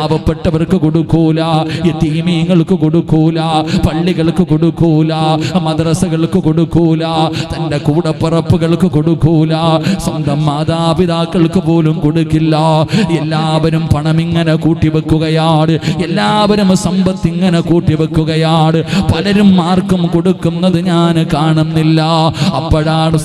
പാവപ്പെട്ടവർക്ക് കൊടുക്കൂല യതീമീങ്ങൾക്ക് കൊടുക്കൂല പള്ളികൾക്ക് കൊടുക്കൂല മദ്രസകൾക്ക് കൊടുക്കൂല തന്റെ കൂടപ്പറപ്പുകൾക്ക് കൊടുക്കൂല സ്വന്തം മാതാപിതാക്കൾക്ക് പോലും കൊടുക്കില്ല. എല്ലാവരും പണം ഇങ്ങനെ കൂട്ടിവെക്കുകയാണ് എല്ലാവരും സമ്പത്ത് ഇങ്ങനെ കൂട്ടിവെക്കുകയാണ്. പലരും ആർക്കും കൊടുക്കുന്നത് ഞാൻ കാണുന്നില്ല. അപ്പോഴാണ്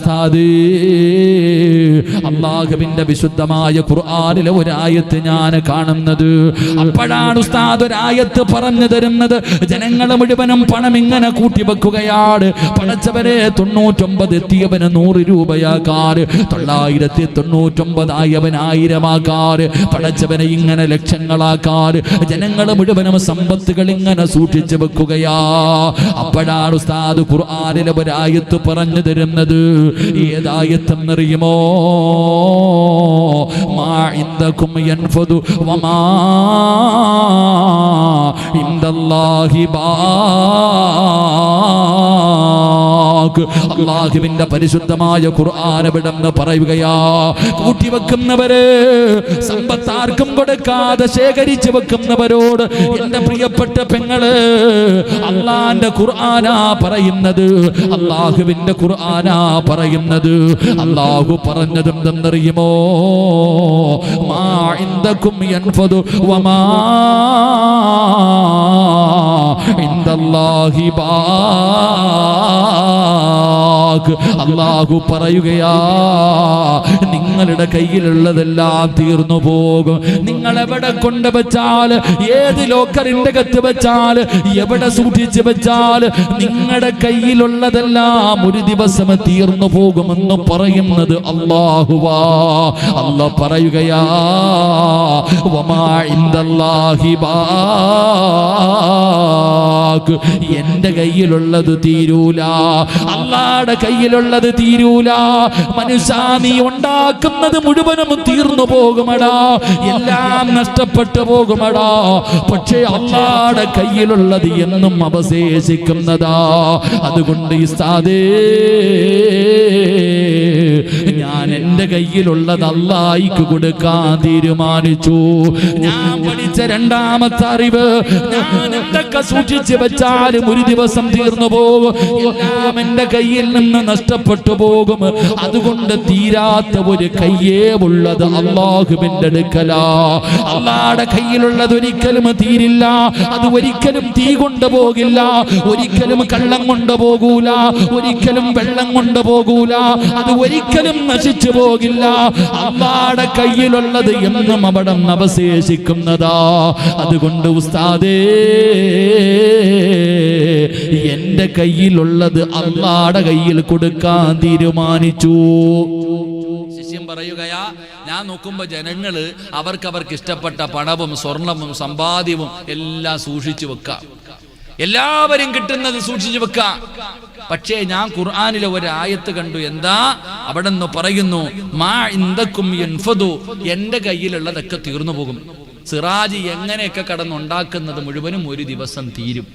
അള്ളാഹുവിന്റെ വിശുദ്ധമായ ഖുർആനിലെ ഒരായത്ത് ഞാൻ കാണുന്നത്. അപ്പോഴാണ് ഉസ്താദ് ഒരായത്ത് പറഞ്ഞു തരുന്നത്. ജനങ്ങൾ മുഴുവനും പണം ഇങ്ങനെ കൂട്ടി കൂട്ടിവെക്കുകയാണ് പടച്ചവരെ തൊണ്ണൂറ്റൊമ്പത് എത്തിയവന് നൂറ് രൂപയാക്കാറ് തൊള്ളായിരത്തി തൊണ്ണൂറ്റൊമ്പതായവൻ ആയിരമാക്കാറ് പടച്ചവനെ ഇങ്ങനെ ലക്ഷങ്ങളാക്കാറ് ജനങ്ങൾ മുഴുവനും സമ്പത്തുകൾ ഇങ്ങനെ സൂക്ഷിച്ചു വെക്കുകയാ. അപ്പോഴാണ് ഉസ്താദ് ഖുർആാനിലെ ഒരായത്ത് പറഞ്ഞു തരുന്നത്. ഏതായത്തെന്നറിയുമോ? മാ ഇന്ദക്കും വമാ ഇന്ദല്ലാഹി അള്ളാഹുവിന്റെ പരിശുദ്ധമായ ഖുർആാനവിടെന്ന് പറയുകയാ കൂട്ടിവെക്കുന്നവര് സമ്പത്ത് സമ്പത്താർക്കും കൊടുക്കാതെ ശേഖരിച്ചു വെക്കുന്നവരോട് എന്റെ പ്രിയപ്പെട്ട പെങ്ങൾ അള്ളാന്റെ ഖുർആനാ പറയുന്നത് അള്ളാഹുവിന്റെ ഖുർആനാ പറയുന്നത്. അള്ളാഹു പറഞ്ഞതും തന്നറിയുമോ മാ ഇന്ദല്ലാഹി ബാക്ക് അള്ളാഹു പറയുകയാ നിങ്ങളുടെ കയ്യിലുള്ളതെല്ലാം തീർന്നു പോകും. നിങ്ങൾ എവിടെ കൊണ്ട് വെച്ചാൽ ഏത് ലോക്കറിന്റെ കത്ത് വെച്ചാൽ എവിടെ സൂക്ഷിച്ച് വെച്ചാൽ നിങ്ങളുടെ കയ്യിലുള്ളതെല്ലാം ഒരു ദിവസം തീർന്നു പോകുമെന്ന് പറയുന്നത് അള്ളാഹുവാ അല്ല പറയുകയാ ബാക്ക് എന്റെ കയ്യിലുള്ളത് തീരൂല. അള്ളാടെ കയ്യിലുള്ളത് തീരൂല. മനുഷ്യ നീ ഉണ്ടാക്കുന്നത് മുഴുവനും തീർന്നു പോകുമടാ. എല്ലാം നഷ്ടപ്പെട്ടു പോകുമടാ. പക്ഷേ അള്ളാടെ കയ്യിലുള്ളത് എന്നും അവശേഷിക്കുന്നതാ. അതുകൊണ്ട് ഈ സാധേ ഞാൻ എന്റെ കയ്യിലുള്ളത് അള്ളായിക്ക് കൊടുക്കാൻ തീരുമാനിച്ചു. ഞാൻ പഠിച്ച രണ്ടാമത്തെ അറിവ് ഞാൻ എന്തൊക്കെ സൂക്ഷിച്ച് വെച്ചാലും ഒരു ദിവസം തീർന്നു പോകും. എല്ലാം എന്റെ കയ്യിൽ നിന്ന് നഷ്ടപ്പെട്ടു പോകും. അതുകൊണ്ട് തീരാത്ത ഒരു കയ്യേ ഉള്ളത് അള്ളാഹുവിന്റെ അടുക്കലാ. അള്ളാടെ കയ്യിലുള്ളത് ഒരിക്കലും തീരില്ല. അത് ഒരിക്കലും തീ കൊണ്ടുപോകില്ല ഒരിക്കലും കള്ളം കൊണ്ടുപോകൂല ഒരിക്കലും വെള്ളം കൊണ്ടുപോകൂല അത് ഒരിക്കലും നശിച്ചു പോകില്ല. അമ്മാടെ കയ്യിലുള്ളത് എന്നും അവിടം അവശേഷിക്കുന്നതാ. അതുകൊണ്ട് ഉസ്താദേ എന്റെ കയ്യിലുള്ളത് അമ്മാടെ കയ്യിൽ കൊടുക്കാൻ തീരുമാനിച്ചു. ശിഷ്യം പറയുകയാ ഞാൻ നോക്കുമ്പോ ജനങ്ങൾ അവർക്ക് അവർക്ക് ഇഷ്ടപ്പെട്ട പണവും സ്വർണവും സമ്പാദ്യവും എല്ലാം സൂക്ഷിച്ചു വെക്കാം. എല്ലാവരും കിട്ടുന്നത് സൂക്ഷിച്ചു വെക്കാം. പക്ഷേ ഞാൻ ഖുർആാനിലെ ഒരു ആയത്ത് കണ്ടു. എന്താ? അവിടെ നിന്ന് പറയുന്നു മാ ഇന്ദക്കും എൻഫതു എന്റെ കയ്യിലുള്ളതൊക്കെ തീർന്നു പോകും. സിറാജ് എങ്ങനെയൊക്കെ കടന്നുണ്ടാക്കുന്നത് മുഴുവനും ഒരു ദിവസം തീരും.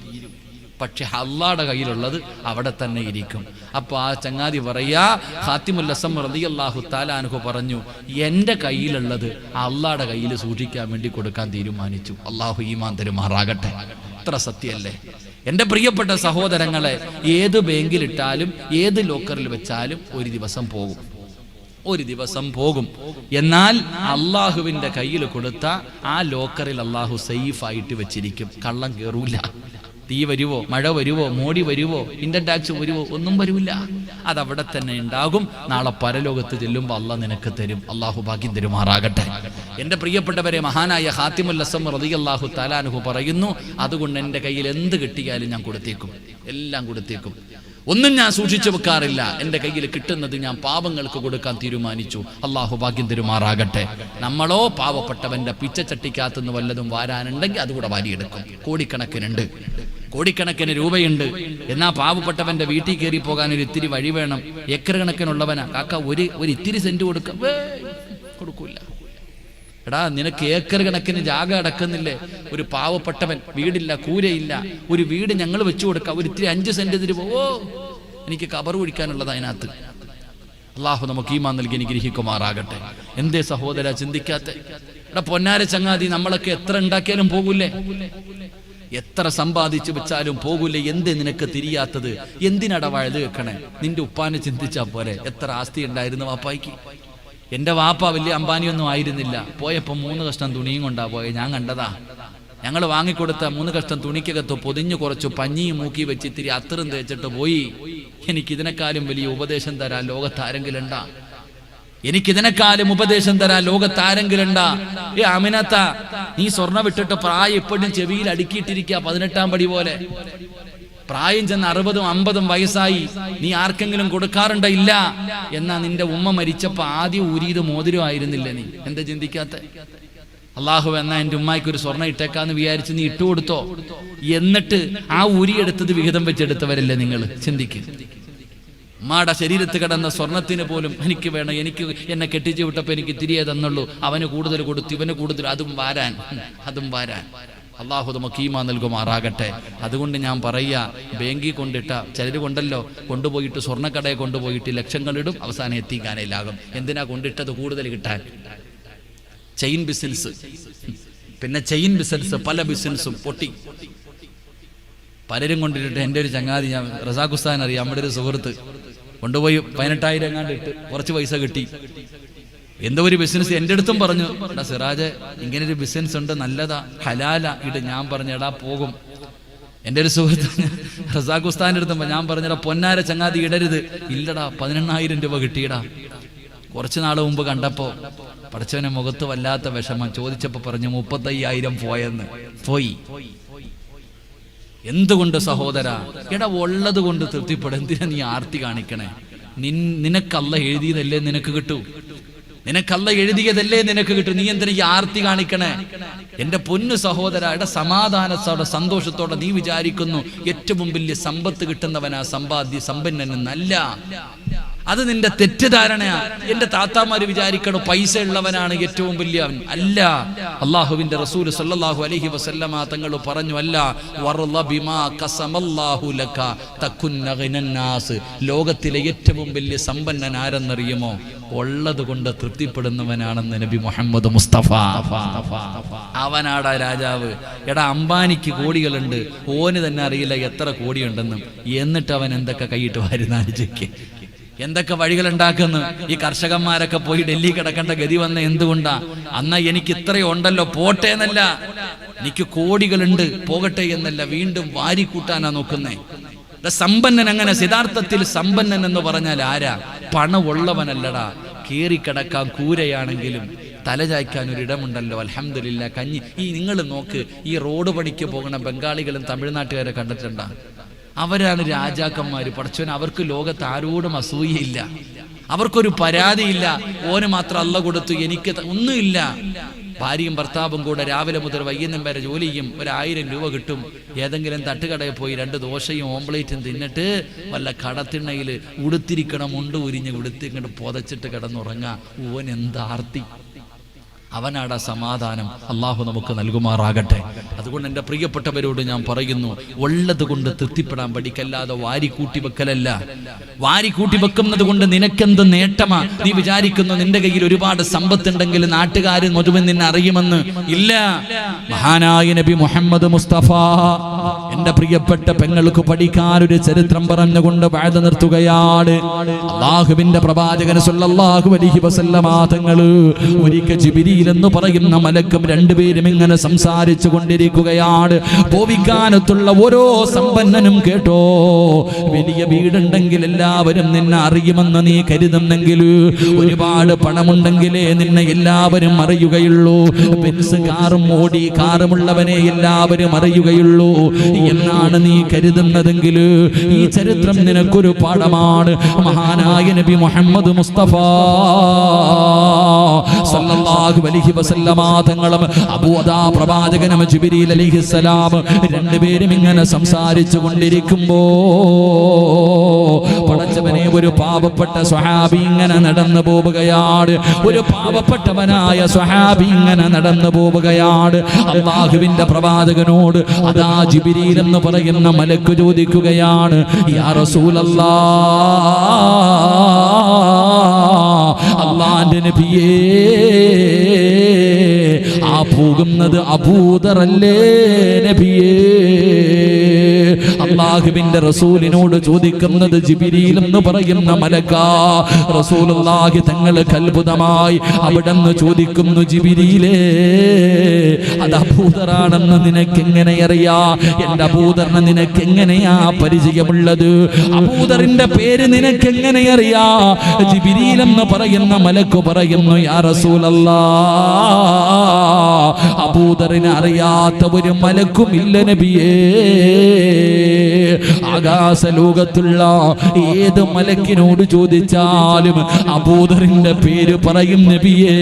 പക്ഷെ അള്ളാടെ കയ്യിലുള്ളത് അവിടെ തന്നെ ഇരിക്കും. അപ്പൊ ആ ചങ്ങാതി പറയാ ഹാത്തിമുല്ലസം റളിയല്ലാഹു താലാനുഹു പറഞ്ഞു എന്റെ കയ്യിലുള്ളത് അള്ളാടെ കയ്യിൽ സൂക്ഷിക്കാൻ വേണ്ടി കൊടുക്കാൻ തീരുമാനിച്ചു. അള്ളാഹു ഈമാൻ തരുമാറാകട്ടെ. അത്ര സത്യല്ലേ എന്റെ പ്രിയപ്പെട്ട സഹോദരങ്ങളെ ഏത് ബാങ്കിലിട്ടാലും ഏത് ലോക്കറിൽ വെച്ചാലും ഒരു ദിവസം പോകും. ഒരു ദിവസം പോകും. എന്നാൽ അള്ളാഹുവിന്റെ കയ്യിൽ കൊടുത്ത ആ ലോക്കറിൽ അള്ളാഹു സേഫ് ആയിട്ട് വെച്ചിരിക്കും. കള്ളം കയറൂല തീ വരുവോ മഴ വരുവോ മോടി വരുവോ ഇൻകം ടാക്സ് വരുവോ ഒന്നും വരില്ല അതവിടെ തന്നെ ഉണ്ടാകും. നാളെ പരലോകത്ത് ചെല്ലുമ്പോൾ അല്ല നിനക്ക് തരും. അള്ളാഹു ഭാഗ്യം തരുമാറാകട്ടെ. എന്റെ പ്രിയപ്പെട്ടവരെ മഹാനായ ഹാത്തിമുൽ അസം അള്ളാഹു താലാനുഹു പറയുന്നു അതുകൊണ്ട് എന്റെ കയ്യിൽ എന്ത് കിട്ടിയാലും ഞാൻ കൊടുത്തേക്കും. എല്ലാം കൊടുത്തേക്കും. ഒന്നും ഞാൻ സൂക്ഷിച്ചു വെക്കാറില്ല. എന്റെ കയ്യിൽ കിട്ടുന്നത് ഞാൻ പാപങ്ങൾക്ക് കൊടുക്കാൻ തീരുമാനിച്ചു. അള്ളാഹു ഭാഗ്യം തരുമാറാകട്ടെ. നമ്മളോ പാവപ്പെട്ടവന്റെ പിച്ചച്ചട്ടിക്കകത്തുനിന്ന് വല്ലതും വാരാനുണ്ടെങ്കിൽ അതുകൂടെ വാരിയെടുക്കും. കോടിക്കണക്കിനുണ്ട്. കോടിക്കണക്കിന് രൂപയുണ്ട്. എന്നാ പാവപ്പെട്ടവന്റെ വീട്ടിൽ കയറി പോകാൻ ഒരു ഇത്തിരി വഴി വേണം. ഏക്കർ കണക്കിനുള്ളവനാ കാക്ക ഒരു ഒരു ഇത്തിരി സെന്റ് കൊടുക്ക. കൊടുക്കൂല. എടാ നിനക്ക് ഏക്കർ കണക്കിന് ജാഗ അടക്കുന്നില്ലേ? ഒരു പാവപ്പെട്ടവൻ വീടില്ല കൂരയില്ല. ഒരു വീട് ഞങ്ങൾ വെച്ചു കൊടുക്കാം. ഒരു ഇത്തിരി അഞ്ച് സെന്റ് തരുമോ ഓ എനിക്ക് കബർ കുഴിക്കാനുള്ളത് അതിനകത്ത്. അള്ളാഹു നമുക്ക് ഈമാൻ നൽകി അനുഗ്രഹിക്കുമാറാകട്ടെ. എന്തേ സഹോദര ചിന്തിക്കാത്ത? എടാ പൊന്നാര ചങ്ങാതി നമ്മളൊക്കെ എത്ര ഉണ്ടാക്കിയാലും പോകൂലേ എത്ര സമ്പാദിച്ചു വെച്ചാലും പോകൂല എന്ത് നിനക്ക് തിരിയാത്തത്? എന്തിനട വഴുത് വെക്കണേ? നിന്റെ ഉപ്പാനെ ചിന്തിച്ചാ പോലെ എത്ര ആസ്തി ഉണ്ടായിരുന്നു വാപ്പായിക്ക്. എന്റെ വാപ്പ വലിയ അംബാനിയൊന്നും ആയിരുന്നില്ല. പോയപ്പോ മൂന്ന് കഷ്ടം തുണിയും കൊണ്ടാ പോയെ. ഞാൻ കണ്ടതാ. ഞങ്ങൾ വാങ്ങിക്കൊടുത്ത മൂന്ന് കഷ്ടം തുണിക്കകത്ത് പൊതിഞ്ഞു കുറച്ചു പഞ്ഞിയും മൂക്കി വെച്ച് ഇത്തിരി അത്തറും തേച്ചിട്ട് പോയി. എനിക്ക് ഇതിനെക്കാളും വലിയ ഉപദേശം തരാൻ ലോകത്താരെങ്കിലുണ്ടാ എനിക്കിതിനെക്കാളും ഉപദേശം തരാ തരാൻ ഉണ്ടാ ഏ അമിനത്ത നീ സ്വർണ വിട്ടിട്ട് പ്രായം എപ്പോഴും ചെവിയിൽ അടുക്കിയിട്ടിരിക്കുക പതിനെട്ടാം പടി പോലെ. പ്രായം ചെന്ന് അറുപതും അമ്പതും വയസ്സായി നീ ആർക്കെങ്കിലും കൊടുക്കാറുണ്ട? ഇല്ല. എന്നാ നിന്റെ ഉമ്മ മരിച്ചപ്പോ ആദ്യം ഊരിയത് മോതിരം ആയിരുന്നില്ല നീ? എന്താ ചിന്തിക്കാത്ത? അള്ളാഹു എന്നാ എന്റെ ഉമ്മായിക്ക് ഒരു സ്വർണം ഇട്ടേക്കാന്ന് വിചാരിച്ച് നീ ഇട്ടുകൊടുത്തോ? എന്നിട്ട് ആ ഊരി എടുത്തത് വിഹിതം വെച്ചെടുത്തവരല്ലേ നിങ്ങൾ ചിന്തിക്ക്. ഉമ്മാടെ ശരീരത്ത് കിടന്ന സ്വർണത്തിന് പോലും എനിക്ക് വേണം. എനിക്ക് എന്നെ കെട്ടിച്ചു വിട്ടപ്പോൾ എനിക്ക് തിരികെ തന്നുള്ളൂ. അവന് കൂടുതൽ കൊടുത്തു ഇവന് കൂടുതൽ അതും വാരാൻ. അതും വാരാൻ. അള്ളാഹു നമുക്ക് നൽകുമാറാകട്ടെ. അതുകൊണ്ട് ഞാൻ പറയുക ബാങ്കിൽ കൊണ്ടിട്ട ചിലർ കൊണ്ടല്ലോ കൊണ്ടുപോയിട്ട് സ്വർണക്കടയെ കൊണ്ടുപോയിട്ട് ലക്ഷങ്ങളിടും അവസാനം എത്തിക്കാനില്ലാകും. എന്തിനാ കൊണ്ടിട്ടത് കൂടുതൽ കിട്ടാൻ? Chain business. പിന്നെ ചെയിൻ ബിസിനസ് പല ബിസിനസ്സും പൊട്ടി. പലരും കൊണ്ടിട്ട് എന്റെ ഒരു ചങ്ങാതി ഞാൻ റസാഖുസ്താൻ അറിയാം. നമ്മുടെ ഒരു സുഹൃത്ത്. കൊണ്ടുപോയി പതിനെട്ടായിരം എങ്ങാണ്ട് ഇട്ട് കുറച്ച് പൈസ കിട്ടി. എന്തോ ഒരു ബിസിനസ് എന്റെ അടുത്തും പറഞ്ഞു എടാ സിറാജ് ഇങ്ങനെ ഒരു ബിസിനസ് ഉണ്ട് നല്ലതാ ഹലാല. ഇട്ട് ഞാൻ പറഞ്ഞു എടാ പോകും. എന്റെ ഒരു സുഹൃത്ത് റസാഖുസ്താന്റെ അടുത്തും ഞാൻ പറഞ്ഞടാ പൊന്നാര ചങ്ങാതി ഇടരുത്. ഇല്ലടാ പതിനെണ്ണായിരം രൂപ കിട്ടിയടാ. കുറച്ച് നാൾ മുമ്പ് കണ്ടപ്പോ പഠിച്ചവനെ മുഖത്ത് വല്ലാത്ത വിഷമം. ചോദിച്ചപ്പോ പറഞ്ഞു മുപ്പത്തയ്യായിരം പോയെന്ന്. പോയി. എന്തുകൊണ്ട് സഹോദര? എടാ ഉള്ളത് കൊണ്ട് തൃപ്തിപ്പെട. എന്തിനാ നീ ആർത്തി കാണിക്കണേ? നിൻ നിനക്കല്ല എഴുതിയതല്ലേ നിനക്ക് കിട്ടൂ? നിനക്കല്ല എഴുതിയതല്ലേ നിനക്ക് കിട്ടും? നീ എന്തിനാ ഈ ആർത്തി കാണിക്കണേ? എന്റെ പൊന്നു സഹോദര എടാ സമാധാനത്തോടെ സന്തോഷത്തോടെ നീ വിചാരിക്കുന്നു ഏറ്റവും വലിയ സമ്പത്ത് കിട്ടുന്നവനാ സമ്പാദ്യ സമ്പന്നനെന്നല്ല അത് നിന്റെ തെറ്റിദ്ധാരണയാണ് എന്റെ താത്താമാര് വിചാരിക്കണം പൈസ ഉള്ളവനാണ് ഏറ്റവും വലിയ അവൻ അല്ല. അള്ളാഹുവിന്റെ റസൂൽ സല്ലാഹു അലഹി വസല്ലമ തങ്ങൾ പറഞ്ഞു അല്ല. ലോകത്തിലെ ഏറ്റവും വലിയ സമ്പന്നൻ ആരെന്നറിയുമോ? ഉള്ളത് കൊണ്ട് തൃപ്തിപ്പെടുന്നവനാണെന്ന് നബി മുഹമ്മദ് മുസ്തഫ. അവനാടാ രാജാവ്. എടാ അംബാനിക്ക് കോടികളുണ്ട്. ഓന് തന്നെ അറിയില്ല എത്ര കോടിയുണ്ടെന്നും. എന്നിട്ട് അവൻ എന്തൊക്കെ കൈയിട്ട് വാരുന്നാലോചിക്ക് എന്തൊക്കെ വഴികൾ ഉണ്ടാക്കുന്നു ഈ കർഷകന്മാരൊക്കെ പോയി ഡൽഹി കിടക്കേണ്ട ഗതി വന്ന എന്തുകൊണ്ടാ? അന്ന എനിക്ക് ഇത്രയും ഉണ്ടല്ലോ പോട്ടെ എന്നല്ല. എനിക്ക് കോടികളുണ്ട് പോകട്ടെ എന്നല്ല. വീണ്ടും വാരി കൂട്ടാനാ നോക്കുന്നേ. സമ്പന്നൻ അങ്ങനെ സിദ്ധാർത്ഥത്തിൽ സമ്പന്നൻ എന്ന് പറഞ്ഞാൽ ആരാ? പണമുള്ളവനല്ലടാ കേറിക്കിടക്കാൻ കൂരയാണെങ്കിലും തലചായ്ക്കാൻ ഒരിടമുണ്ടല്ലോ. അലഹമില്ല കഞ്ഞി. ഈ നിങ്ങൾ നോക്ക് ഈ റോഡ് പണിക്ക് പോകുന്ന ബംഗാളികളും തമിഴ്നാട്ടുകാരെ കണ്ടിട്ടുണ്ടാ? അവരാണ് രാജാക്കന്മാര്. പഠിച്ചവൻ അവർക്ക് ലോകത്ത് ആരോടും അസൂയയില്ല. അവർക്കൊരു പരാതിയില്ല. ഓന് മാത്രം അല്ല കൊടുത്തു എനിക്ക് ഒന്നുമില്ല. ഭാര്യയും ഭർത്താവും കൂടെ രാവിലെ മുതൽ വൈകുന്നേരം വരെ ജോലി ചെയ്യും. ഒരായിരം രൂപ കിട്ടും. ഏതെങ്കിലും തട്ടുകടയിൽ പോയി രണ്ട് ദോശയും ഓംപ്ലേറ്റും തിന്നിട്ട് വല്ല കടത്തിണ്ണയിൽ ഉടുത്തിരിക്കണം ഉണ്ട് ഉരിഞ്ഞ് ഉടുത്തി ഇങ്ങോട്ട് പുതച്ചിട്ട് കിടന്നുറങ്ങാ. ഓൻ എന്താർത്തി അവനാടാ സമാധാനം. അള്ളാഹു നമുക്ക് നൽകുമാറാകട്ടെ. അതുകൊണ്ട് എന്റെ പ്രിയപ്പെട്ടവരോട് ഞാൻ പറയുന്നു ഉള്ളത് കൊണ്ട് തൃപ്തിപ്പെടാൻ പഠിക്കല്ലാതെ വാരി കൂട്ടി വെക്കലല്ല. വാരി കൂട്ടി വെക്കുന്നത് കൊണ്ട് നിനക്കെന്ത് നേട്ടമാ? നീ വിചാരിക്കുന്നു നിന്റെ കയ്യിൽ ഒരുപാട് സമ്പത്തുണ്ടെങ്കിൽ നാട്ടുകാർ മുഴുവൻ നിന്നെ അറിയുമെന്ന്. ഇല്ല. മഹാനായ നബി മുഹമ്മദ് മുസ്തഫ എന്റെ പ്രിയപ്പെട്ട പെങ്ങൾക്ക് പഠിക്കാൻ ഒരു ചരിത്രം പറഞ്ഞുകൊണ്ട് വാഴ നിർത്തുകയാണ്. അള്ളാഹുവിന്റെ പ്രവാചകൻ സല്ലല്ലാഹു അലൈഹി വസല്ലമ തങ്ങൾ ഒരിക്കൽ ജിബിരിയിൽ എന്ന് പറയുന്ന മലക്കും രണ്ടുപേരും ഇങ്ങനെ സംസാരിച്ചു കൊണ്ടിരിക്കുകയാണ്. ഭോവിക്കാനത്തുള്ള ഓരോ സമ്പന്നനും കേട്ടോ വലിയ വീടുണ്ടെങ്കിൽ എല്ലാവരും നിന്നെ അറിയുമെന്ന് നീ കരുതുന്നെങ്കിൽ ഒരുപാട് പണമുണ്ടെങ്കിലേ നിന്നെ എല്ലാവരും അറിയുകയുള്ളൂ. ബെൻസ് കാറും ഓടി കാറുമുള്ളവനെ എല്ലാവരും അറിയുകയുള്ളൂ. എന്നാണ് നീ കരുതുന്നതെങ്കിൽ ഈ ചരിത്രം നിനക്കൊരു പാഠമാണ്. മഹാനായ നബി മുഹമ്മദ് മുസ്തഫ സല്ലല്ലാഹു അലൈഹി വസല്ലമ തങ്ങളും അബൂദാ പ്രവാചകനും ജിബ്രീൽ അലൈഹിസ്സലാം രണ്ടുപേരും ഇങ്ങനെ സംസാരിച്ചു കൊണ്ടിരിക്കുമ്പോ പടച്ചവനെ ഒരു പാവപ്പെട്ട സ്വഹാബി ഇങ്ങനെ നടന്നു പോവുകയാണ്. ഒരു പാവപ്പെട്ടവനായ സ്വഹാബി ഇങ്ങനെ നടന്നു പോവുകയാണ്. അള്ളാഹുവിന്റെ പ്രവാചകനോട് അതാ ജിബിരിയിൽ എന്ന് പറയുന്ന മലക്ക് ചോദിക്കുകയാണ് യാ റസൂലല്ലാ അള്ളാന്റെ നബിയേ ആ പോകുന്നത് അബൂദറല്ലേ നബിയേ? അള്ളാഹുവിന്റെ റസൂലിനോട് ചോദിക്കുന്നത് ജിബിരിയിൽ എന്ന് പറയുന്ന മലക്ക റസൂലുള്ളാഹി തങ്ങൾ കൽബുതമായി അവിടെന്ന് ചോദിക്കുന്നു ജിബിരിയിലേ അത് അഭൂതറാണെന്ന് നിനക്ക് എങ്ങനെ അറിയാ? എന്റെ അഭൂതറിന് നിനക്ക് എങ്ങനെയാ പരിചയമുള്ളത്? അഭൂതറിന്റെ പേര് നിനക്ക് എങ്ങനെ അറിയാ? ജിബിരിയിൽ എന്ന് പറയുന്ന മലക്ക് പറയുന്നു യാ റസൂലല്ലാ അബൂദറിനെ അറിയാത്ത ഒരു മലക്കും ഇല്ല നബിയേ. ആകാശ ലോകത്തുള്ള ഏത് മലക്കിനോട് ചോദിച്ചാലും അബൂദറിന്റെ പേര് പറയും നബിയേ.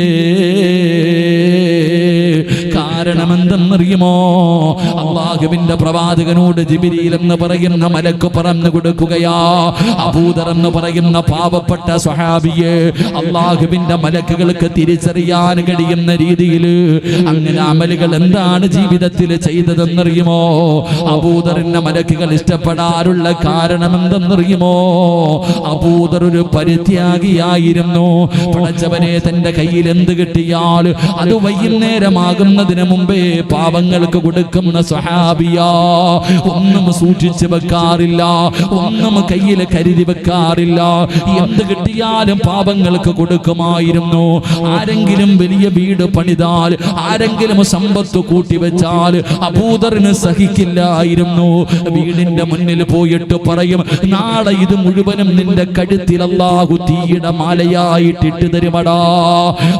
കാരണം അറിയുമോ അള്ളാഹുവിന്റെ പ്രവാചകനോട് ജിബിരിയിൽ എന്ന് പറയുന്ന മലക്ക് പറഞ്ഞു കൊടുക്കുകയാ. അബൂദർ എന്ന് പറയുന്ന പാവപ്പെട്ട സ്വഹാബിയെ അള്ളാഹുവിന്റെ മലക്കുകൾക്ക് തിരിച്ചറിയാൻ കഴിയുന്ന രീതിയിൽ അങ്ങനെ അമലുകൾ എന്താണ് ജീവിതത്തിൽ ചെയ്തതെന്നറിയുമോ? അബൂദറിന്റെ മലക്കുകൾ ഇഷ്ടപ്പെടാറുള്ള കാരണം എന്തെന്നറിയുമോ അബൂദർ ഒരു പരിത്യാഗിയായിരുന്നു. പഠിച്ചവനെ തന്റെ കയ്യിൽ എന്ത് കിട്ടിയാൽ അത് വൈകുന്നേരമാകുന്നതിന് മുമ്പേ പാവങ്ങൾക്ക് കൊടുക്കുന്ന സ്വഹാബിയാ. ഒന്നും സൂക്ഷിച്ചു വെക്കാറില്ല. ഒന്നും കയ്യിൽ കരുതി വെക്കാറില്ല. എന്ത് കിട്ടിയാലും പാവങ്ങൾക്ക് കൊടുക്കുമായിരുന്നു. ആരെങ്കിലും വലിയ വീട് പണിതാൽ ആരെങ്കിലും സമ്പത്ത് കൂട്ടിവെച്ചാൽ അബൂദറിന് സഹിക്കില്ലായിരുന്നു. വീടിന്റെ മുന്നിൽ പോയിട്ട് പറയും നാളെ ഇത് മുഴുവനും നിന്റെ കഴുത്തിൽ അല്ലാഹു തീയുടെ മാലയായിട്ട് ഇട്ട് തരുമടാ.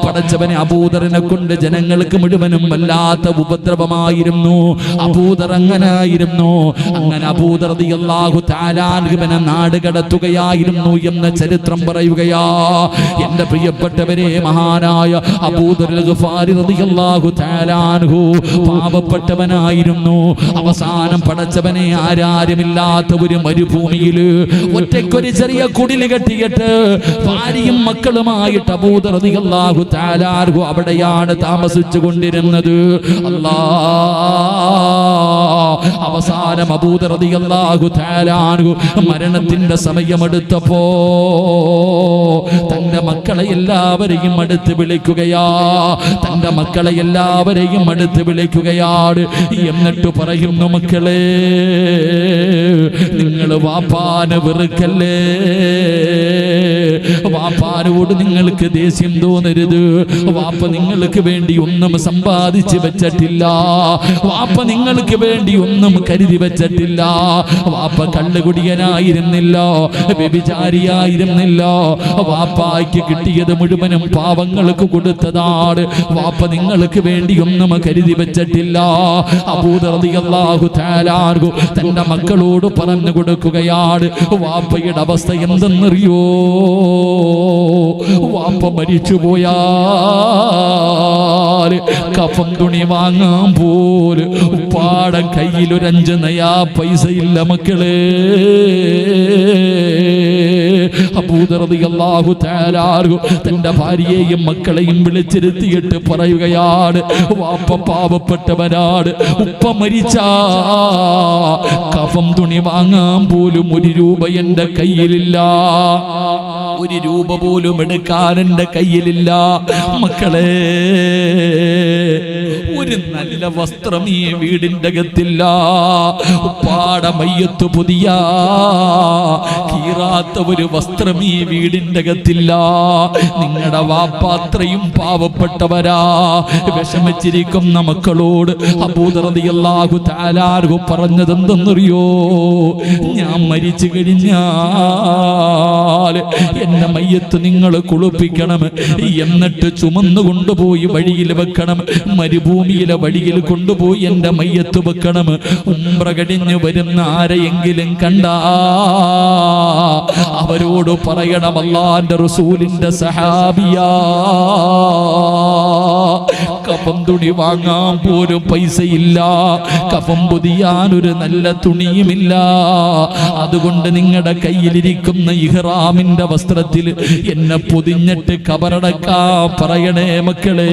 പടച്ചവനെ അബൂദറിനെ കൊണ്ട് ജനങ്ങൾക്ക് മുഴുവനും വല്ലാത്ത ഉപദ്രവമായിരുന്നു. അബൂദർ അങ്ങനായിരുന്നു അങ്ങനെ അബൂദർ അള്ളാഹു താലാൻഹുവിനെ നാട് കടത്തുകയായിരുന്നു എന്ന ചരിത്രം പറയുകയാ. എന്റെ പ്രിയപ്പെട്ടവരെ മഹാനായ അബൂദർ അള്ളാഹു താലാൻഹു പാപപ്പെട്ടവനായിരുന്നു അവസാനം പടച്ചവനെ ആരാരുമില്ലാത്ത ഒരു മരുഭൂമിയിൽ ഒറ്റയ്ക്കൊരു ചെറിയ കുടിൽ കെട്ടിയിട്ട് ഭാര്യയും മക്കളുമായിട്ട് അബൂദർ റളിയല്ലാഹു തആലാൻഹു അവിടെയാണ് താമസിച്ചു കൊണ്ടിരുന്നത് അവസാനം തആലാൻഹു മരണത്തിന്റെ സമയമെടുത്തപ്പോ തന്റെ മക്കളെ എല്ലാവരെയും അടുത്ത് വിളിക്കുകയാ. തന്റെ മക്കളെ എല്ലാവരെയും അടുത്ത് വിളിക്കുകയാണ്. എന്നിട്ട് പറയുന്നു മക്കളെ നിങ്ങൾ വാപ്പാന് വെറുക്കല്ലേ? വാപ്പാനോട് നിങ്ങൾക്ക് ദേഷ്യം തോന്നരുത്. വാപ്പ നിങ്ങൾക്ക് വേണ്ടി ഒന്നും സമ്പാദിച്ചു വെച്ചിട്ടില്ല. വാപ്പ നിങ്ങൾക്ക് വേണ്ടി ഒന്നും കരുതി വെച്ചിട്ടില്ല. വാപ്പ കള്ളുകുടിയനായിരുന്നില്ല വ്യഭിചാരിയായിരുന്നില്ല. വാപ്പായ്ക്ക് കിട്ടിയത് മുഴുവനും പാവങ്ങൾക്ക് കൊടുത്തതാണ്. വാപ്പ നിങ്ങൾക്ക് വേണ്ടി ഒന്നും കരുതി വെച്ചിട്ടില്ല. അബൂദർദിയല്ലാഹു താലാർഗു തന്റെ മക്കളോട് പറഞ്ഞു കൊടുക്കുകയാണ്. വാപ്പയുടെ അവസ്ഥ എന്തെന്നറിയോ? വാപ്പ മരിച്ചു പോയാൽ കഫം തുണി വാങ്ങാൻ പോലും അഞ്ച് നയാ പൈസ ഇല്ല മക്കളെ. അബൂദർദിയല്ലാഹു താലാർഗു തന്റെ ഭാര്യയെയും മക്കളെയും വിളിച്ചിരുത്തിയിട്ട് പറയുകയാണ് വാപ്പ പാവപ്പെട്ടവനാണ് ഉപ്പ മരിച്ച കഫം തുണി വാങ്ങാൻ പോലും ഒരു രൂപ എന്റെ കയ്യിലില്ല. ഒരു രൂപ പോലും എടുക്കാൻ എന്റെ കയ്യിലില്ല. മക്കളെ. ഒരു നല്ല വസ്ത്രം ഈ വീടിന്റെ അകത്തില്ല. പാടമയ്യത്ത് പുതിയ. കീറാത്ത ഒരു വസ്ത്രം ഈ വീടിന്റെ അകത്തില്ല. നിങ്ങളുടെ വാപ്പാത്രയും പാവപ്പെട്ടവരാ. വിഷമിച്ചിരിക്കുന്ന മക്കളോട്. അബൂദറിയല്ലാഹു താലാർഹു പറഞ്ഞത് എന്തെന്നറിയോ ഞാൻ മരിച്ചു കഴിഞ്ഞാൽ എന്നെ മയ്യത്ത് നിങ്ങൾ കുളിപ്പിക്കണം. എന്നിട്ട് ചുമന്നു കൊണ്ടുപോയി വഴിയിൽ വെക്കണം. മരുഭൂമിയിലെ വഴിയിൽ കൊണ്ടുപോയി എന്റെ മയ്യത്ത് വെക്കണം. ഉംറ വരുന്ന ആരെയെങ്കിലും കണ്ടാ അവരോട് പറയണം റസൂലിന്റെ സഹാബിയാ. കഫം തുണി വാങ്ങാൻ പോലും പൈസയില്ല. കഫം പൊതിയാൻ ഒരു നല്ല തുണിയുമില്ല. അതുകൊണ്ട് നിങ്ങളുടെ കയ്യിലിരിക്കുന്ന ഇഹ്റാമിന്റെ വസ്ത്രത്തിൽ എന്നെ പൊതിഞ്ഞിട്ട് കബറടക്കാ പറയണേ മക്കളെ.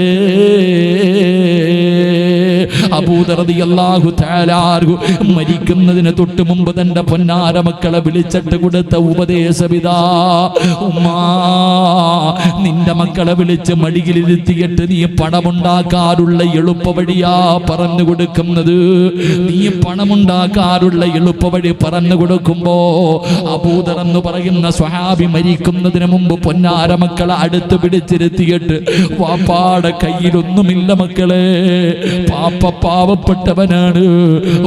മരിക്കുന്നതിന് തൊട്ട് മുമ്പ് തന്റെ പൊന്നാര മക്കളെ വിളിച്ചിട്ട് കൊടുത്ത ഉപദേശപിതാ ഉമ്മാ നിന്റെ മക്കളെ വിളിച്ച് മടിയിലിരുത്തിയിട്ട് നീ പണമുണ്ടാക്കി പണമുണ്ടാക്കാറുള്ള എളുപ്പവഴിയാ പറഞ്ഞു കൊടുക്കുന്നത്. നീ പണമുണ്ടാക്കാറുള്ള എളുപ്പവഴി പറഞ്ഞു കൊടുക്കുമ്പോ അബൂദർ എന്ന് പറയുന്ന സ്വഹാബി മരിക്കുന്നതിന് മുമ്പ് പൊന്നാര മക്കളെ അടുത്ത് പിടിച്ചിരുത്തിയിട്ട് വാപ്പാടെ കയ്യിലൊന്നുമില്ല മക്കളെ പാപ്പ പാവപ്പെട്ടവനാണ്.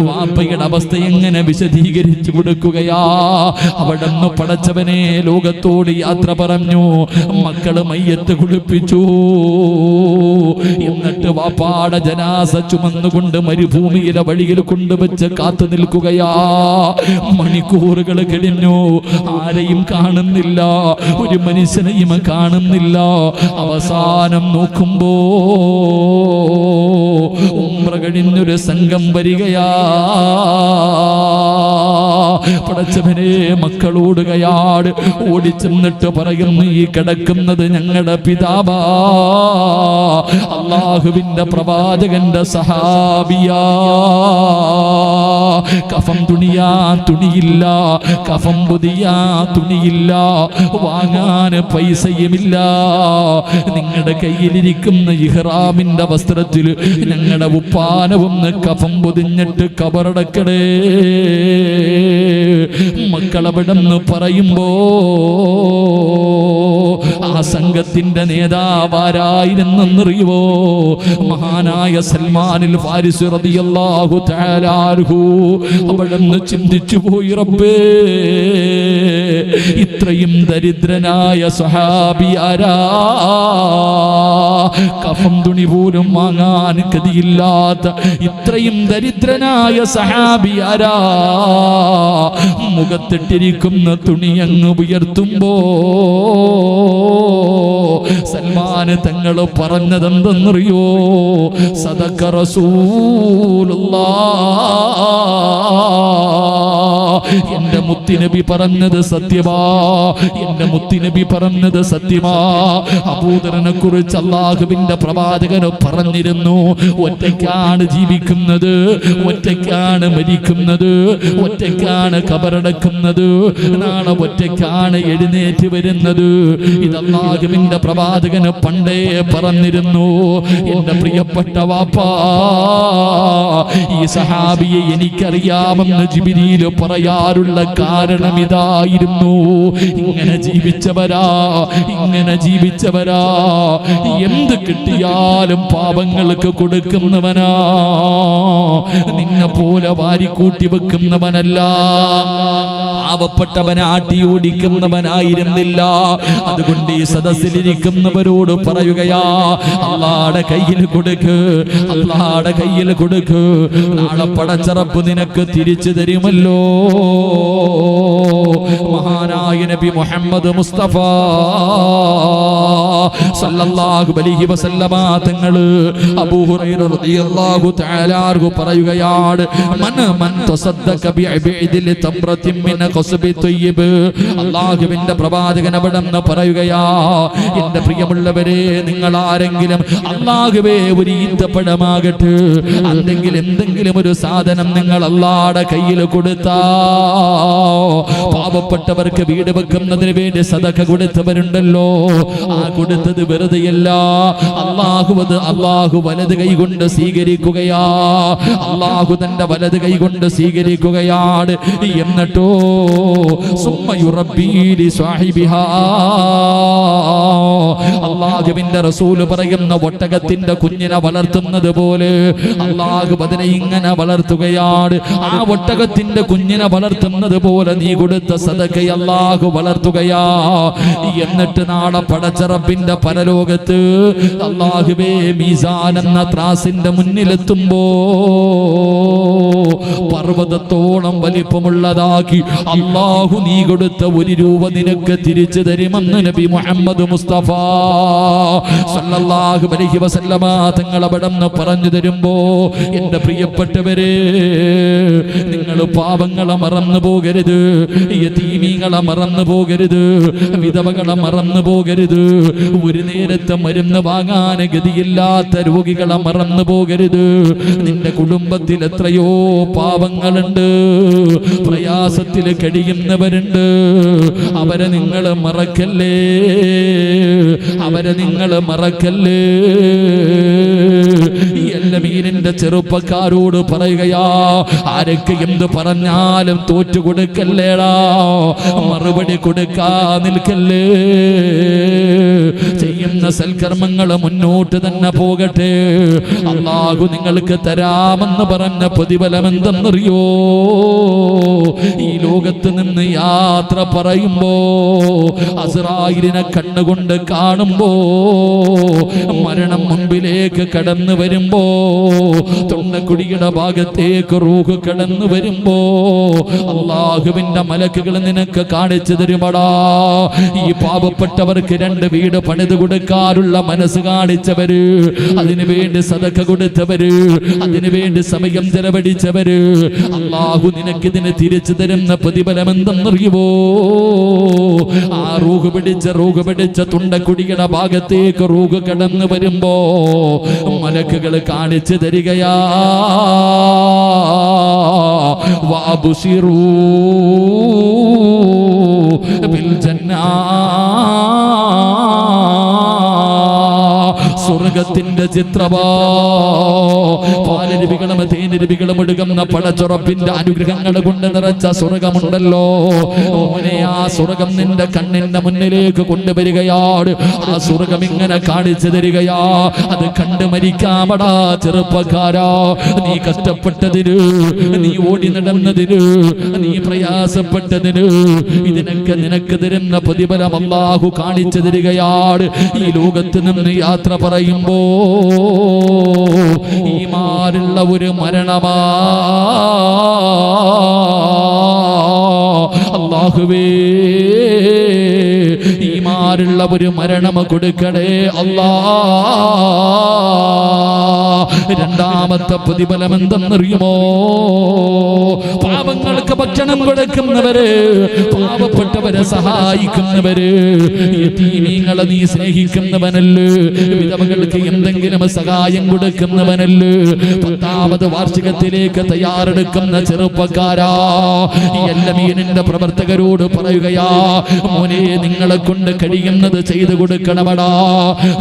വാപ്പയുടെ അവസ്ഥ എങ്ങനെ വിശദീകരിച്ചു കൊടുക്കുകയാ? അവിടെ പടച്ചവനെ ലോകത്തോട് യാത്ര പറഞ്ഞു മക്കൾ മയ്യത്ത് കുളിപ്പിച്ചു. എന്നിട്ട് വാപ്പാട ജനാസ ചുമന്നുകൊണ്ട് മരുഭൂമിയിലെ വഴിയിൽ കൊണ്ടുവച്ച് കാത്തു നിൽക്കുകയാ. മണിക്കൂറുകൾ കഴിഞ്ഞു. ആരെയും കാണുന്നില്ല. ഒരു മനുഷ്യനെയും കാണുന്നില്ല. അവസാനം നോക്കുമ്പോ ഉമ്ര കഴിഞ്ഞൊരു സംഘം വരികയാ. പടച്ചവനെ ഓടി ഓടിച്ചെന്നിട്ട് പറയുന്നു ഈ കിടക്കുന്നത് ഞങ്ങളുടെ പിതാവാ. അള്ളാഹുവിന്റെ പ്രവാചകന്റെ സഹാബിയാ. കഫം തുണിയാ തുണിയില്ല. കഫം പുതിയാ തുണിയില്ല. വാങ്ങാൻ പൈസയുമില്ല. നിങ്ങളുടെ കയ്യിലിരിക്കുന്ന ഇഹ്റാമിന്റെ വസ്ത്രത്തിൽ ഞങ്ങളുടെ ഉപ്പാനവും കഫം പൊതിഞ്ഞിട്ട് കബറടക്കടേ. മക്കളവിടെന്ന് പറയുമ്പോ ആ സംഘത്തിന്റെ നേതാവാരായിരുന്നെന്നറിയുവോ മഹാനായ സൽമാനിൽ ഫാരിസ് അൻഹു. അവിടെന്ന് ചിന്തിച്ചു പോയി റബ്ബേ. ഇത്രയും ദരിദ്രനായ സഹാബി ആരാ? കഫം തുണി പോലും വാങ്ങാൻ ഗതിയില്ലാത്ത ഇത്രയും ദരിദ്രനായ സഹാബി ആരാ? മുഖത്തിട്ടിരിക്കുന്ന തുണി അങ്ങ് ഉയർത്തുമ്പോ സൽമാന് തങ്ങൾ പറഞ്ഞതെന്തെന്നറിയോ? സദക്ക റസൂലുള്ള എന്റെ മുത്തിനബി പറഞ്ഞത് സത്യമാ. എന്റെ മുത്തിനബി പറഞ്ഞത് സത്യമാ. അബൂദരനെ കുറിച്ച് അള്ളാഹുവിന്റെ പ്രവാചകന് പറഞ്ഞിരുന്നു. ഒറ്റയ്ക്കാണ് ജീവിക്കുന്നത്. ഒറ്റയ്ക്കാണ് മരിക്കുന്നത്. ഒറ്റയ്ക്കാണ് കബറടക്കുന്നത്. ഒറ്റയ്ക്കാണ് എഴുന്നേറ്റ് വരുന്നത്. ഇത് അള്ളാഹുവിന്റെ പ്രവാചകന് പണ്ടേ പറഞ്ഞിരുന്നു. എന്റെ പ്രിയപ്പെട്ട വാപ്പാ ഈ സഹാബിയെ എനിക്കറിയാമെന്ന് ജിബിരിയിൽ പറയാറുള്ള കാരണം ഇതായിരുന്നു ഇങ്ങനെ ജീവിച്ചവരാ ഇങ്ങനെ ജീവിച്ചവരാ. എന്ത് കിട്ടിയാലും പാപങ്ങൾക്ക് കൊടുക്കുന്നവനാ. നിന്നെ പോലെ വാരിക്കൂട്ടി വെക്കുന്നവനല്ല. പാവപ്പെട്ടവനെ ആട്ടി ഓടിക്കുന്നവനായിരുന്നില്ല അതുകൊണ്ട് ഈ സദസ്സിലിരിക്കുന്നവരോട് പറയുകയാ അള്ളാടെ കയ്യിൽ കൊടുക്ക് അള്ളാടെ കയ്യിൽ കൊടുക്ക്. നാളെ പടച്ചറപ്പ് നിനക്ക് തിരിച്ചു തരുമല്ലോ. മഹാനായ നബി മുഹമ്മദ് മുസ്തഫ സല്ലല്ലാഹു അലൈഹി വസല്ലമ തങ്ങൾ അബൂ ഹുറൈറ റളിയല്ലാഹു തആല ആർഗു പറയുകയാണ് മൻ മൻ തസദ്ദക ബിഇബിദിൽ തംറത്തിൻ മിൻ ഖസ്ബി തയ്യിബ്. അല്ലാഹുവിന്റെ പ്രവാചകൻ അവിടെ പറയുകയാ എന്റെ എന്റെ പ്രിയമുള്ളവരെ നിങ്ങൾ ആരെങ്കിലും അള്ളാഹുവേ ഒരു ഈന്തപ്പഴമാകട്ടെ അല്ലെങ്കിൽ എന്തെങ്കിലും ഒരു സാധനം നിങ്ങൾ അള്ളാടെ കയ്യിൽ കൊടുത്താ പാവപ്പെട്ടവർക്ക് വീട് വെക്കുന്നതിന് വേണ്ടി സതക കൊടുത്തവരുണ്ടല്ലോ. ആ കൊടുത്തത് വെറുതെയല്ല. അള്ളാഹു അത് അള്ളാഹു വലത് കൈ കൊണ്ട് സ്വീകരിക്കുകയാ. അള്ളാഹു തന്റെ വലത് കൈ കൊണ്ട് സ്വീകരിക്കുകയാണ്. എന്നിട്ടോ സുമ്മയുറബീലി സ്വാഹിബിഹാ അള്ളാഹുവിന്റെ റസൂൽ പറയുന്ന ഒട്ടകത്തിന്റെ കുഞ്ഞിനെ വളർത്തുന്നത് പോലെ അള്ളാഹു അതിനെ ഇങ്ങനെ വളർത്തുകയാണ്. ആ ഒട്ടകത്തിന്റെ കുഞ്ഞിനെ വളർത്തുന്നത് പോലെ നീ കൊടുത്ത സദക്ക അള്ളാഹു വളർത്തുകയാ. എന്നിട്ട് നാളെ പടച്ചറപ്പിന്റെ പരലോകത്ത് അള്ളാഹുബേ മീസാൻ എന്ന ത്രാസിന്റെ മുന്നിലെത്തുമ്പോ പർവതത്തോളം വലിപ്പമുള്ളതാക്കി അള്ളാഹു നീ കൊടുത്ത ഒരു രൂപ നിനക്ക് തിരിച്ചു തരുമെന്ന് നബി മുഹമ്മദ് മുസ്തഫ തങ്ങൾ അവിടെന്ന് പറഞ്ഞു തരുമ്പോ എന്റെ പ്രിയപ്പെട്ടവരെ നിങ്ങൾ പാവങ്ങളെ മറന്നു പോകരുത് യതീമീങ്ങളെ മറന്നു പോകരുത് വിധവകളെ മറന്നു പോകരുത് ഒരു നേരത്തെ മരുന്ന് വാങ്ങാൻ ഗതിയില്ലാത്ത രോഗികളെ മറന്നു പോകരുത്. നിന്റെ കുടുംബത്തിൽ എത്രയോ പാവങ്ങളുണ്ട് പ്രയാസത്തിൽ കഴിയുന്നവരുണ്ട് അവരെ നിങ്ങൾ മറക്കല്ലേ? അവരെ നിങ്ങൾ മറക്കല്ലേ? മീനിന്റെ ചെറുപ്പക്കാരോട് പറയുകയാ ആരൊക്കെ എന്ത് പറഞ്ഞാലും തോറ്റു കൊടുക്കല്ലേടാ മറുപടി കൊടുക്കാ നിൽക്കല്ലേ. ചെയ്യുന്ന സൽക്കർമ്മങ്ങൾ മുന്നോട്ട് തന്നെ പോകട്ടെ. അള്ളാഹു നിങ്ങൾക്ക് തരാമെന്ന് പറഞ്ഞ പ്രതിഫലം എന്തെന്നറിയോ ഈ ലോകത്ത് നിന്ന് യാത്ര പറയുമ്പോ അസറായിലിനെ കണ്ണുകൊണ്ട് കാണുമ്പോ മരണം മുൻപിലേക്ക് കടന്നു വരുമ്പോ തൊണ്ടക്കുടിയുടെ ഭാഗത്തേക്ക് റൂഹ് കടന്നു വരുമ്പോ അള്ളാഹുവിന്റെ മലക്കുകൾ നിനക്ക് കാണിച്ചു തരുമടാ. ഈ പാവപ്പെട്ടവർക്ക് രണ്ട് വീട് പണിത് കൊടുക്കാറുള്ള മനസ്സ് കാണിച്ചവര് അതിനു വേണ്ടി സതക്ക കൊടുത്തവര് അതിനു വേണ്ടി സമയം ചെലവഴിച്ചവര് അള്ളാഹു നിനക്കിതിന് തിരിച്ചു തരുന്ന പ്രതിഫലം എന്തെന്നറിയുമോ ആ റൂഹ് പിടിച്ച റൂഹ് പിടിച്ച തുണ്ടക്കുടിയുടെ ഭാഗത്തേക്ക് റൂഹ് കടന്നു വരുമ്പോ മലക്കുകൾ കാണിച്ചു തരികയാ. വാബുസിറൂ സ്വർഗത്തിന്റെ ചിത്രമോ. തേനരുവികളും ഒടുകുന്ന പടച്ചുറപ്പിന്റെ അനുഗ്രഹങ്ങൾ കൊണ്ട് നിറച്ച സ്വർഗമുണ്ടല്ലോ. ഓനെ ആ സ്വർഗം നിന്റെ കണ്ണിന്റെ മുന്നിലേക്ക് കൊണ്ടുവരികയാണ്. ആ സ്വർഗം ഇങ്ങനെ കാണിച്ചു തരികയാ. അത് കണ്ട് മരിക്കാമടാ ചെറുപ്പക്കാരാ. നീ കഷ്ടപ്പെട്ടതിന് നീ ഓടി നടന്നതിന് നീ പ്രയാസപ്പെട്ടതിന് ഇതിനൊക്കെ നിനക്ക് തരുന്ന പ്രതിഫലം അള്ളാഹു കാണിച്ചു തരികയാണ്. ഈ ലോകത്ത് നിന്ന് യാത്ര പറയുമ്പോ ഈ മാറുള്ള ഒരു മരണമാ. അള്ളാഹുവേ ഈ ഒരു മരണം കൊടുക്കണേ. അല്ലാ. രണ്ടാമത്തെ പ്രതിഫലം എന്തെന്നറിയുമോ പാപങ്ങൾക്ക് ഭക്ഷണം കൊടുക്കുന്നവര് പാവപ്പെട്ടവരെ സഹായിക്കുന്നവര് യതീമീങ്ങളെ നീ സ്നേഹിക്കുന്നവനല്ലേ? വിധവകൾക്ക് എന്തെങ്കിലും സഹായം കൊടുക്കുന്നവനല്ലേ? പത്താമത് വാർഷികത്തിലേക്ക് തയ്യാറെടുക്കുന്ന ചെറുപ്പക്കാരാ. എല്ലാ എല്ലമീനിന്റെ പ്രവർത്തകരോട് പറയുകയാ മോനെ നിങ്ങളെ കൊണ്ട് കഴിയുന്നത് ചെയ്തു കൊടുക്കണമടാ.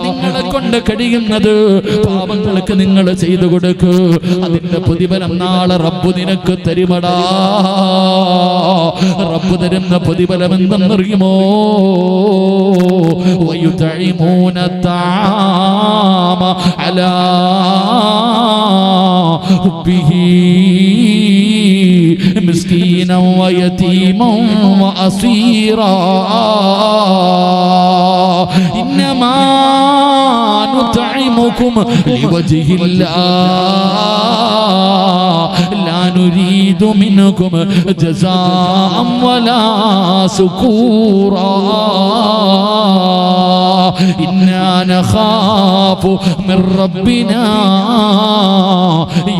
നിങ്ങളെ കൊണ്ട് കഴിയുന്നത് പാപങ്ങൾക്ക് നിങ്ങൾ ചെയ്തു കൊടുക്കൂ. അതിന്റെ പ്രതിഫലം നാളെ റബ്ബു നിനക്ക് തരുമടാ. റബ്ബ് തരുന്ന പ്രതിഫലം എന്തെന്നറിയുമോ? വയുതഴിമൂനത്താമ അലാ مسكينا ويتيما وأسيرا. نطعمكم لوجه الله. لا نريد منكم جزاء ولا سكورا إنا نخاف من ربنا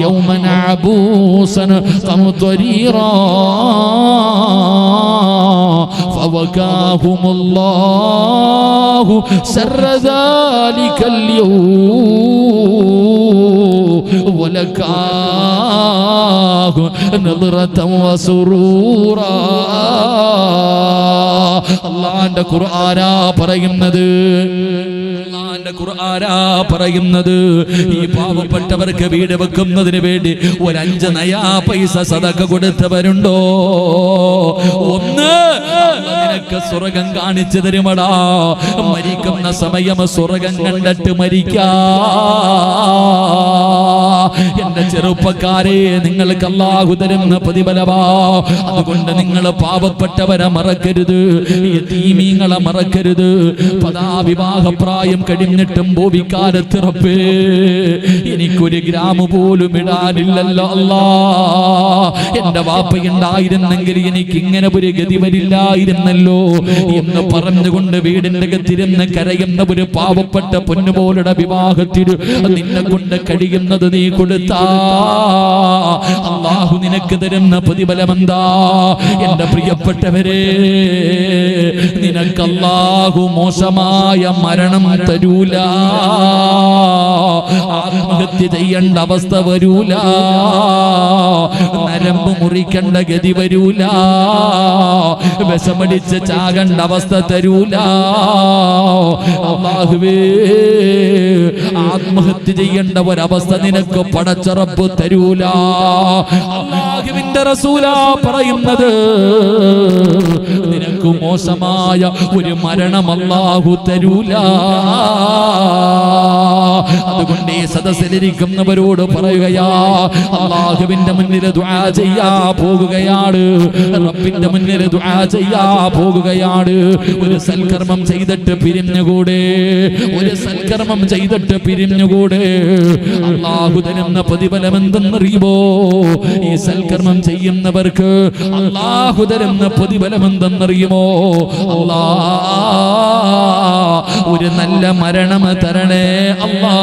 يوما عبوسا قمطريرا. فوكاهم الله سر ذلك اليوم ولكاه نظرة وسرورا അള്ളാന്റെ ഖുർആനാ പറയുന്നത് അള്ളാന്റെ ഖുർആനാ പറയുന്നത്. ഈ പാവപ്പെട്ടവർക്ക് വീട് വെക്കുന്നതിന് വേണ്ടി ഒരു അഞ്ച് നയാ പൈസ സതക്ക കൊടുത്തവരുണ്ടോ? ഒന്ന് നിനക്ക് സ്വർഗം കാണിച്ചു തരുമടാ. മരിക്കുന്ന സമയം സ്വർഗം കണ്ടിട്ട് മരിക്കാ. എന്റെ ചെറുപ്പക്കാരെ നിങ്ങൾക്ക് അല്ലാഹു തരുന്ന പ്രതിഫലമാ. അതുകൊണ്ട് നിങ്ങൾ പാവപ്പെട്ടവരെ മറക്കരുത്. യതീമീങ്ങളെ മറക്കരുത്. പതാ വിവാഹപ്രായം കഴിഞ്ഞിട്ടും ഭൂവിക്കാലത്തിറപ്പേ എനിക്കൊരു ഗ്രാമ പോലും ഇടാനില്ലല്ലോ അല്ലാ. എന്റെ വാപ്പ ഉണ്ടായിരുന്നെങ്കിൽ എനിക്ക് ഇങ്ങനെ ഒരു ഗതി വരില്ലായിരുന്നല്ലോ. എന്ന് പറഞ്ഞുകൊണ്ട് വീടിന്റെ അകത്തിരുന്ന് കരയുന്ന ഒരു പാവപ്പെട്ട പൊന്നുപോലുടെ വിവാഹത്തിൽ നിന്നെ കൊണ്ട് കഴിയുന്നത് നീ കൊടുത്താ. അള്ളാഹു നിനക്ക് തരുന്ന പ്രതിഫലമെന്താ? എന്റെ പ്രിയപ്പെട്ടവരെ നിനക്ക് മോശമായ മരണം തരൂല. ആത്മഹത്യ ചെയ്യേണ്ട അവസ്ഥ വരൂല. നരമ്പ് മുറിക്കേണ്ട ഗതി വരൂല. വിഷമടിച്ച് ചാകേണ്ട അവസ്ഥ തരൂല. ആത്മഹത്യ ചെയ്യേണ്ട ഒരവസ്ഥ നിനക്ക് പടച്ചറപ്പ് തരൂല. റസൂലാ പറയുന്നത് നിനക്ക് മോശമായ ഒരു മരണം അല്ലാഹു തരൂല. അതുകൊണ്ട് ഈ സദസ്സിലിരിക്കുന്നവരോട് പറയുകയാ അള്ളാഹുവിന്റെ മുന്നിൽ ദുആ ചെയ്യാ പോകുകയാണ്. റബ്ബിന്റെ മുന്നിൽ ദുആ ചെയ്യാ പോകുകയാണ്. ഒരു സൽക്കർമ്മം ചെയ്തിട്ട് പിരിഞ്ഞുകൂടെ? ഒരു സൽക്കർമ്മം ചെയ്തിട്ട് പിരിഞ്ഞുകൂടെ? അള്ളാഹു തരുന്ന പ്രതിഫലം എന്തെന്നറിയുമോ ഈ സൽക്കർമ്മം ചെയ്യുന്നവർക്ക് അള്ളാഹു പ്രതിഫലം എന്തെന്നറിയുമോ ഒരു നല്ല മരണം തരണേ അല്ലാ.